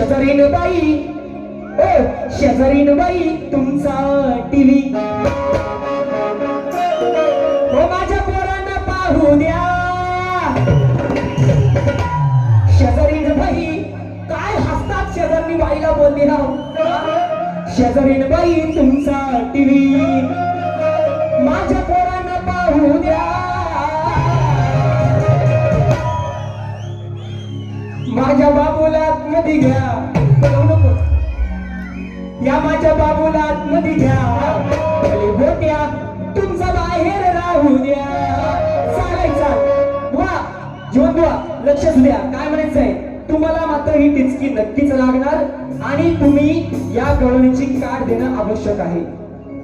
शेजारीन बाई. ओ शेजारीन बाई तुमचा टीव्ही. हो माझ्या पोरांना पाहू द्या. शेजारीन बाई काय हसतात शेजारी बाईला बोलली ना शेजारीन बाई तुमचा टीव्ही. माझ्या पोरांना पाहू द्या. बाबूला घ्या. बोलवू नको. या माझ्या बाबूला मध्ये घ्या. भले तुमचा बाहेर राहू द्या. चालायचा. बुवा जीवन बुवा लक्षच द्या. काय म्हणायचंय? तुम्हाला मात्र ही टिचकी नक्कीच लागणार आणि तुम्ही या गवळणीची काढ देणं आवश्यक आहे.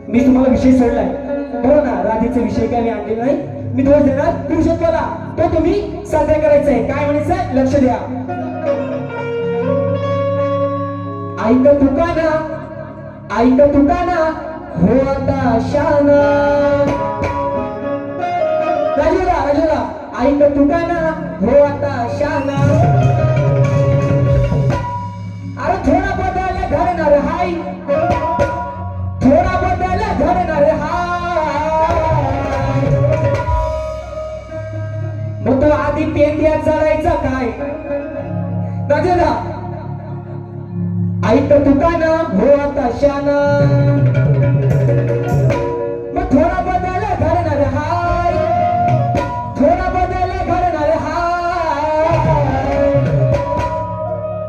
मी तुम्हाला विषय सोडलाय. बरोबर ना राधेचा विषय काय मी आणलेला नाही मी दोष देणार. पुरुषत्वाला तो तुम्ही साजरा करायचा आहे काय म्हणायचं लक्ष द्या. ऐक तुकाना ऐक तुकाना हो आता शाना. राजूला राजूला ऐक तुकाना हो आता शाना. अरे थोडा बदल धरणार हाय. थोडा बदल धरणार हाय. मग तो आधी पेंड्या चढायचा काय? राजूला ऐक तुकाना हो आता शान मग थोडा बदल घडणार हाय. थोडा बदल घडणार हाय.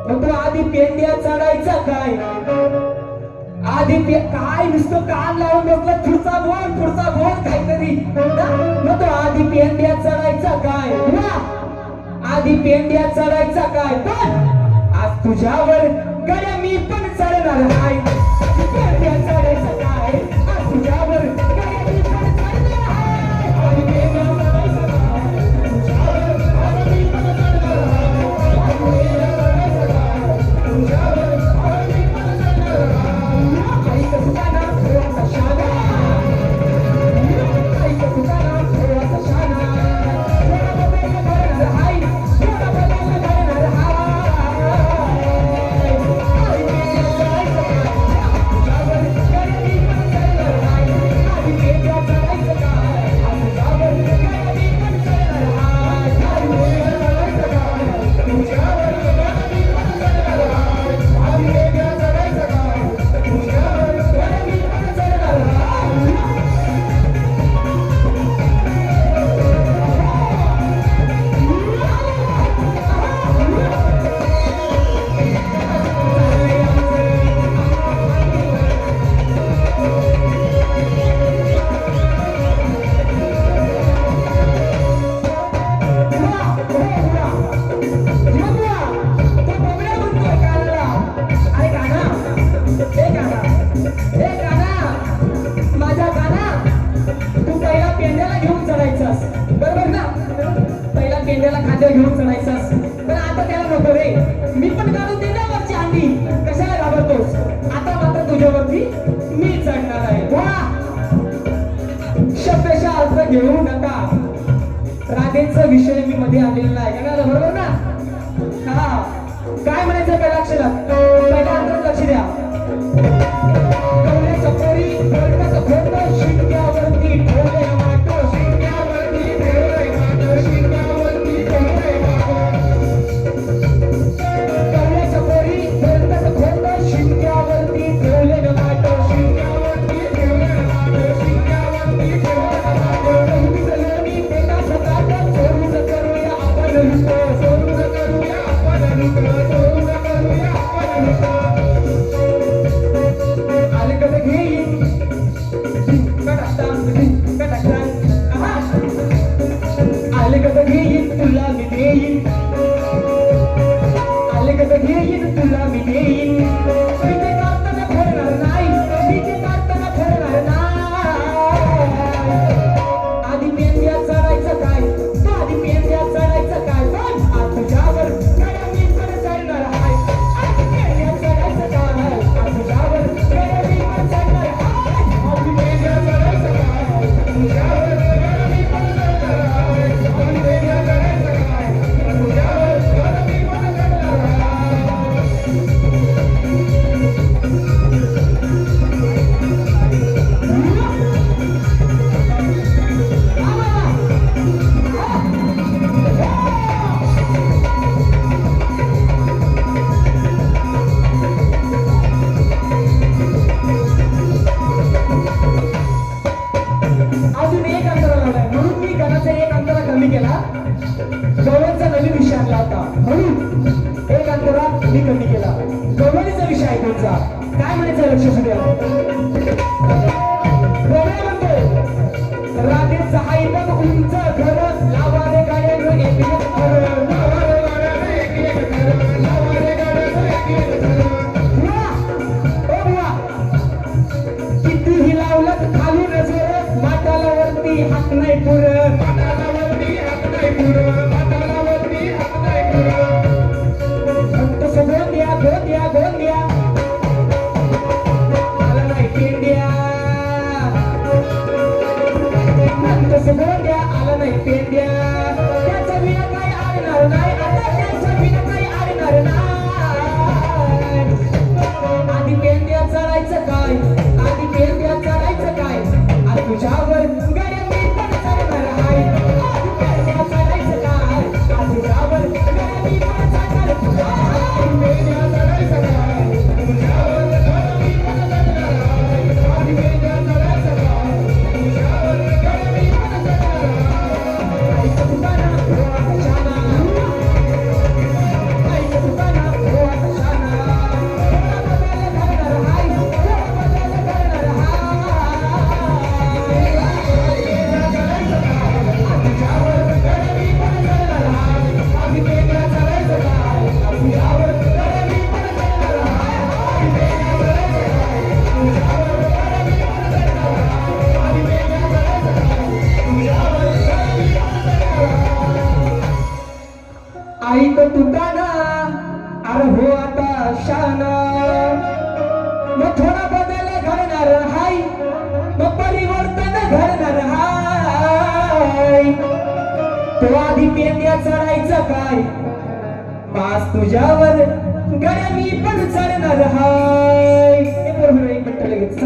मग तो आधी पेंड्या चढायचा काय? आधी पे काय नुसतं कान लावून बसला पुढचा बोल पुढचा बोल काहीतरी. मग तो आधी पेंड्या चढायचा काय? आधी पेंड्या चढायचा काय? पण! तुझ्यावर गड्या मी पण चढणार आहे घेऊन चढायचास पण आता त्याला नको रे. मी पण काढून दिल्या वरची अंडी. कशाला घाबरतोस? आता मात्र तुझ्यावरती मी चढणार आहे. वा! शब्दशा अर्थ घेऊ नका. राधेचा विषय मी मध्ये आलेला आहे. का बरोबर ना? हा. काय म्हणायचं पहिल्या अक्षरात? पहिल्या अंतरात लक्ष द्या. हळू एक अंतरा मी कमी केला. कवडीचा विषय आहे काय म्हणायचं लक्ष सुद्धा बेंड्या चढायचं काय? पास तुझ्यावर गड्या मी पण चालणार हाय. हे बरोबर एक मिनिट लगेच